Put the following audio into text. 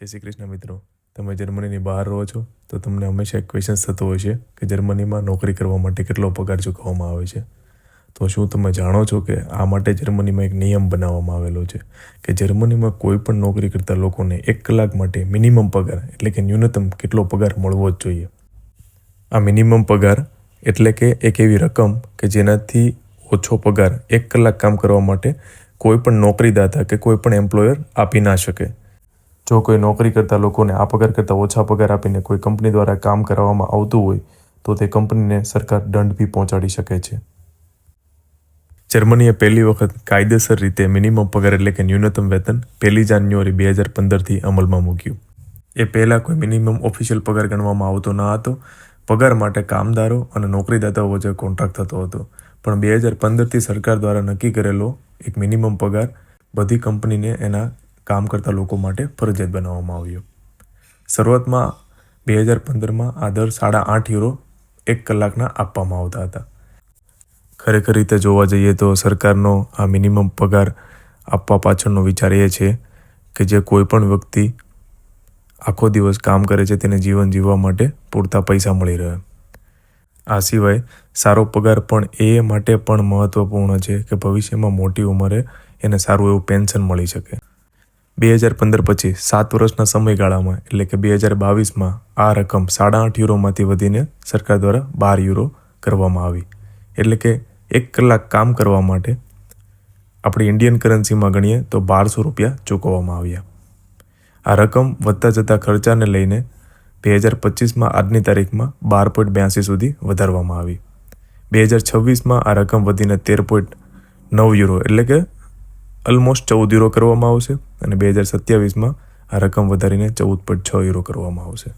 જય શ્રી કૃષ્ણ મિત્રો. તમે જર્મનીની બહાર રહો છો, તો તમને હંમેશા એક ક્વેશ્ચન થતો હોય છે કે જર્મનીમાં નોકરી કરવા માટે કેટલો પગાર ચૂકવવામાં આવે છે? તો શું તમે જાણો છો કે આ માટે જર્મનીમાં એક નિયમ બનાવવામાં આવેલો છે કે જર્મનીમાં કોઈ પણ નોકરી કરતા લોકોને એક કલાક માટે મિનિમમ પગાર એટલે કે ન્યૂનતમ કેટલો પગાર મળવો જ જોઈએ? આ મિનિમમ પગાર એટલે કે એક એવી રકમ કે જેનાથી ઓછો પગાર એક કલાક કામ કરવા માટે કોઈ પણ નોકરીદાતા કે કોઈ પણ એમ્પ્લોયર આપી ના શકે. જો કોઈ નોકરી કરતા લોકોને આ પગાર કરતાં ઓછા પગાર આપીને કોઈ કંપની દ્વારા કામ કરાવવામાં આવતું હોય, તો તે કંપનીને સરકાર દંડ બી પહોંચાડી શકે છે. જર્મનીએ પહેલી વખત કાયદેસર રીતે મિનિમમ પગાર એટલે કે ન્યૂનતમ વેતન પહેલી જાન્યુઆરી બે હજાર પંદરથી અમલમાં મૂક્યું. એ પહેલાં કોઈ મિનિમમ ઓફિશિયલ પગાર ગણવામાં આવતો ન હતો. પગાર માટે કામદારો અને નોકરીદાતાઓ વચ્ચે કોન્ટ્રાક્ટ થતો હતો. પણ બે હજાર પંદરથી સરકાર દ્વારા નક્કી કરેલો એક મિનિમમ પગાર બધી કંપનીને એના કામ કરતા લોકો માટે ફરજિયાત બનાવવામાં આવ્યો શરૂઆતમાં બે હજાર પંદરમાં આ દર સાડા આઠ યુરો એક કલાકના આપવામાં આવતા હતા. ખરેખર રીતે જોવા જઈએ તો સરકારનો આ મિનિમમ પગાર આપવા પાછળનો વિચાર એ છે કે જે કોઈ પણ વ્યક્તિ આખો દિવસ કામ કરે છે તેને જીવન જીવવા માટે પૂરતા પૈસા મળી રહે. આ સિવાય સારો પગાર પણ એ માટે પણ મહત્ત્વપૂર્ણ છે કે ભવિષ્યમાં મોટી ઉંમરે એને સારું એવું પેન્શન મળી શકે. બે હજાર પંદર પછી સાત વર્ષના સમયગાળામાં, એટલે કે બે હજાર બાવીસમાં, આ રકમ સાડા આઠ યુરોમાંથી વધીને સરકાર દ્વારા બાર યુરો કરવામાં આવી. એટલે કે એક કલાક કામ કરવા માટે આપણે ઇન્ડિયન કરન્સીમાં ગણીએ તો બારસો રૂપિયા ચૂકવવામાં આવ્યા. આ રકમ વધતા જતા ખર્ચાને લઈને બે હજાર પચીસમાં આજની તારીખમાં બાર પોઈન્ટ બ્યાસી સુધી વધારવામાં આવી. બે હજાર છવ્વીસમાં આ રકમ વધીને તેર પોઈન્ટ નવ યુરો, એટલે કે ઓલમોસ્ટ ચૌદ યુરો કરવામાં આવશે અને બે હજાર સત્યાવીસમાં આ રકમ વધારીને ચૌદ પોઈન્ટ છ યુરો કરવામાં આવશે.